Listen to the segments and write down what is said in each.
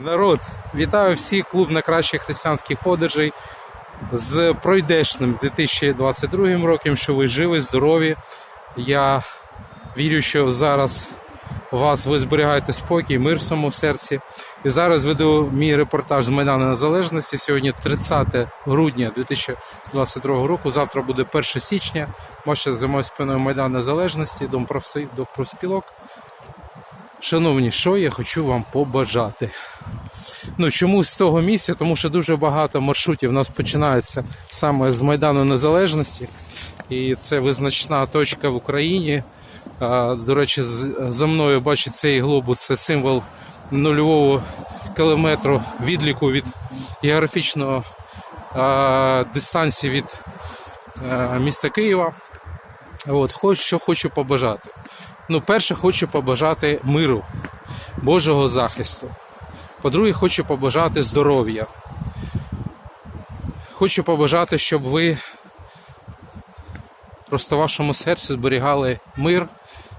Народ, вітаю всіх клуб найкращих християнських подорожей з пройдешним 2022 роком, що ви живі, здорові. Я вірю, що зараз вас ви зберігаєте спокій, мир в своєму серці. І зараз веду мій репортаж з Майдану Незалежності. Сьогодні 30 грудня 2022 року. Завтра буде 1 січня. Бачите, за моєю спиною Майдан Незалежності, Дом профспілок. Шановні, що я хочу вам побажати? Ну чому з того місця? Тому що дуже багато маршрутів у нас починається саме з Майдану Незалежності, і це визначна точка в Україні. До речі, за мною бачить цей глобус це символ нульового кілометру відліку від географічного дистанції від міста Києва. От, хоч що хочу побажати. Ну, перше, хочу побажати миру, Божого захисту. По-друге, хочу побажати здоров'я. Хочу побажати, щоб ви просто вашому серці зберігали мир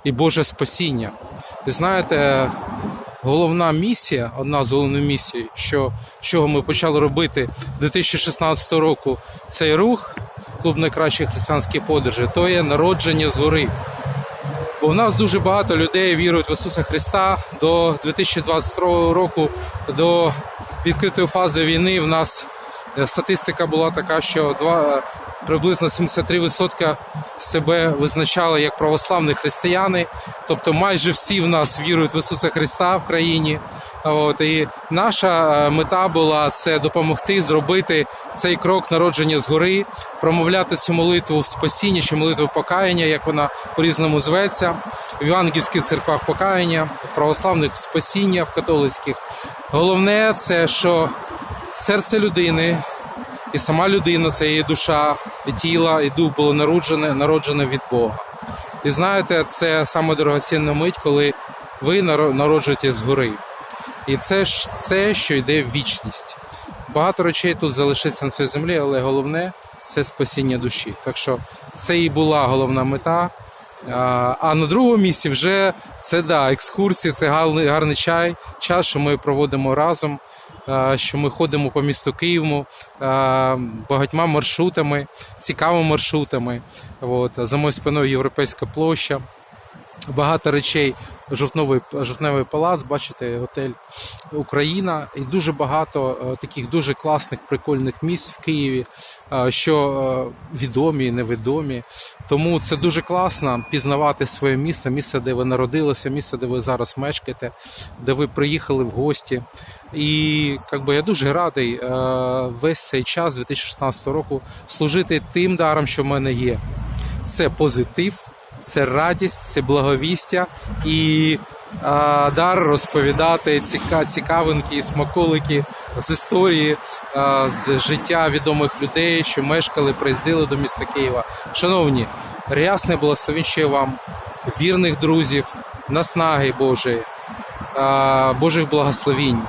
і Боже спасіння. Ви знаєте, головна місія, одна з головних місій, що, чого ми почали робити 2016 року, цей рух, клуб найкращих християнських подорожей, то є народження згори. Бо в нас дуже багато людей вірують в Ісуса Христа до 2022 року, до відкритої фази війни. В нас статистика була така, що приблизно 73% себе визначали як православні християни. Тобто майже всі в нас вірують в Ісуса Христа в країні. От, і наша е, мета була це допомогти зробити цей крок народження згори, промовляти цю молитву в спасінні чи молитву покаяння, як вона по-різному зветься, в євангельських церквах покаяння, в православних спасіння, в католицьких. Головне це, що серце людини і сама людина, це її душа, і тіло, і дух було народжене, народжене від Бога. І знаєте, це саме дорогоцінна мить, коли ви наро- народжуєтесь згори. І це ж це, що йде в вічність. Багато речей тут залишиться на цій землі, але головне це спасіння душі. Так що це і була головна мета. А, на другому місці вже це да, екскурсії, це гарний, гарний чай, час, що ми проводимо разом, що ми ходимо по місту Києву багатьма маршрутами, цікавими маршрутами. От, за моєю спиною Європейська площа багато речей. Жовтновий жовтневий палац, бачите, готель Україна, і дуже багато е, таких дуже класних прикольних місць в Києві, е, що е, відомі невідомі. Тому це дуже класно пізнавати своє місце, місце, де ви народилися, місце, де ви зараз мешкаєте, де ви приїхали в гості. І як би, я дуже радий весь цей час 2016 року служити тим даром, що в мене є. Це позитив, це радість, це благовістя і а, дар розповідати ціка, цікавинки і смаколики з історії, а, з життя відомих людей, що мешкали, приїздили до міста Києва. Шановні, рясне благословіння вам, вірних друзів, наснаги Божої, а, Божих благословінь,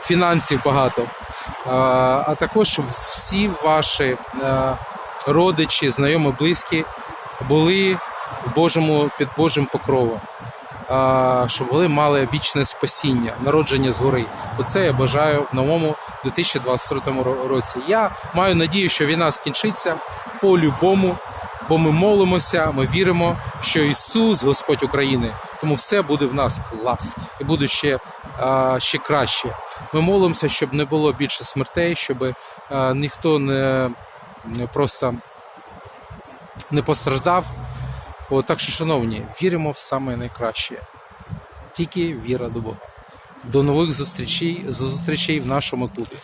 фінансів багато. А, також щоб всі ваші родичі, знайомі, близькі були в Божому під Божим покровом, щоб вони мали вічне спасіння, народження згори. Оце я бажаю в новому 2023 ро- році. Я маю надію, що війна скінчиться по-любому, бо ми молимося, ми віримо, що Ісус Господь України. Тому все буде в нас клас і буде ще, ще краще. Ми молимося, щоб не було більше смертей, щоб ніхто не просто не постраждав. От, так що, шановні, віримо в саме найкраще. Тільки віра до Бога. До нових зустрічей, зустрічей в нашому клубі.